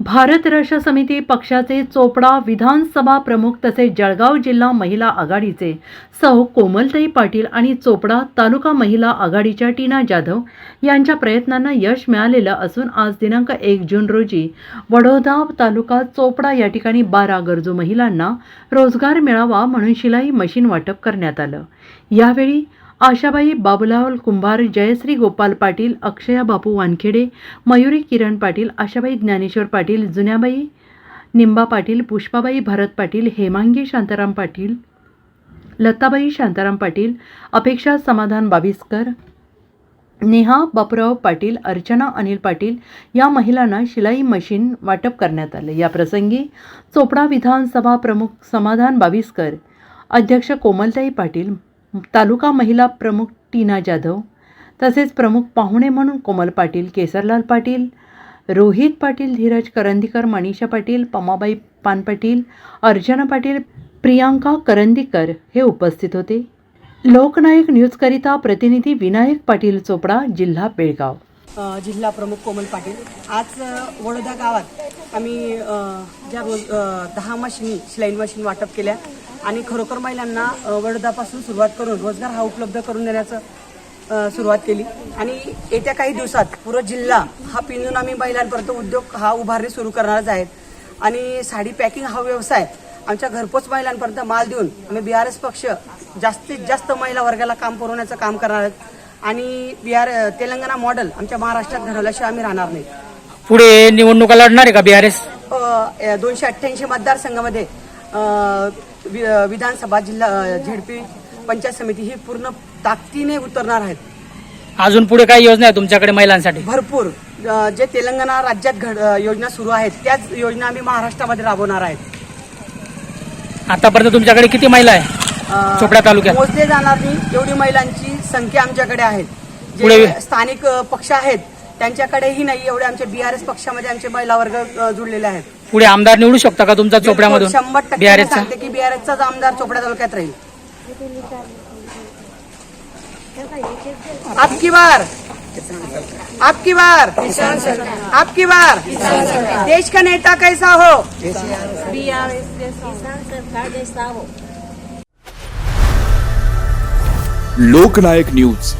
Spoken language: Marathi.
भारत राष्ट्र समिती पक्षाचे चोपडा विधानसभा प्रमुख तसेच जळगाव जिल्हा महिला आघाडीचे सौ कोमलताई पाटील आणि चोपडा तालुका महिला आघाडीच्या टीना जाधव यांच्या प्रयत्नांना यश मिळालेलं असून आज दिनांक एक जून रोजी वडोदा तालुका चोपडा या ठिकाणी बारा गरजू महिलांना रोजगार मिळावा म्हणून शिलाई मशीन वाटप करण्यात आलं. यावेळी आशाबाई बाबुलाल कुंभार जयश्री गोपाल पाटील अक्षया बापू वानखेडे मयुरी किरण पाटील आशाबाई ज्ञानेश्वर पाटील जुन्याबाई निंबा पाटील पुष्पाबाई भरत पाटील हेमांगी शांताराम पाटील लताबाई शांताराम पाटील अपेक्षा समाधान बाविस्कर नेहा बापूराव पाटील अर्चना अनिल पाटील या महिलांना शिलाई मशीन वाटप करण्यात आले. या प्रसंगी चोपडा विधानसभा प्रमुख समाधान बाविस्कर अध्यक्ष कोमलताई पाटील तालुका महिला प्रमुख टीना जाधव तसेच प्रमुख पाहुणे म्हणून कोमल पाटील केसरलाल पाटील रोहित पाटील धीरज करंदीकर मनीषा पाटील पमाबाई पानपाटील अर्चना पाटील प्रियांका करंदीकर हे उपस्थित होते. लोकनायक न्यूजकरिता प्रतिनिधी विनायक पाटील चोपडा जिल्हा बेळगाव. जिल्हा प्रमुख कोमल पाटील. आज वडोदा गावात आम्ही ज्या रोज दहा मशिनी शिलाई मशीन वाटप केल्या. आणि खरोखर महिलांना वडोदापासून सुरुवात करून रोजगार हा उपलब्ध करून देण्याचं सुरुवात केली. आणि येत्या काही दिवसात पूर्ण जिल्हा हा पिंजून आम्ही महिलांपर्यंत उद्योग हा उभारणी सुरू करणारच आहेत. आणि साडी पॅकिंग हा व्यवसाय आमच्या घरपोच महिलांपर्यंत माल देऊन आम्ही बी आर एस पक्ष जास्तीत जास्त महिला वर्गाला काम पुरवण्याचं काम करणार आहेत. आणि बिहार तेलंगणा मॉडेल आमच्या महाराष्ट्रात घडवल्याशिवाय आम्ही राहणार नाही. पुढे निवडणुका लढणार आहे का बीआरएस अ, दोनशे अठ्ठ्याऐंशी मतदारसंघामध्ये वि- विधानसभा जिल्हा झेडपी पंचायत समिती ही पूर्ण ताकदीने उतरणार आहेत. अजून पुढे काही योजना आहे तुमच्याकडे महिलांसाठी? भरपूर. जे तेलंगणा राज्यात घड योजना सुरू आहेत त्याच योजना आम्ही महाराष्ट्रामध्ये राबवणार आहेत. आतापर्यंत तुमच्याकडे किती महिला आहे? चोपडा तालुक्यात. मोजले जाणार नाही एवढी महिलांची संख्या आमच्याकडे आहे. जे स्थानिक पक्ष आहेत त्यांच्याकडेही नाही एवढे आमचे बीआरएस पक्षामध्ये आमचे महिला वर्ग जुळलेले आहेत. पुढे आमदार निवडू शकता का तुमचा चोपड्यामधून? शंभर टक्के. सांगते की बीआरएसचाच आमदार चोपडा तालुक्यात राहील. आपकी बार. आपकी बार. आपकी बार. देश का नेता कैसा हो? लोकनायक न्यूज.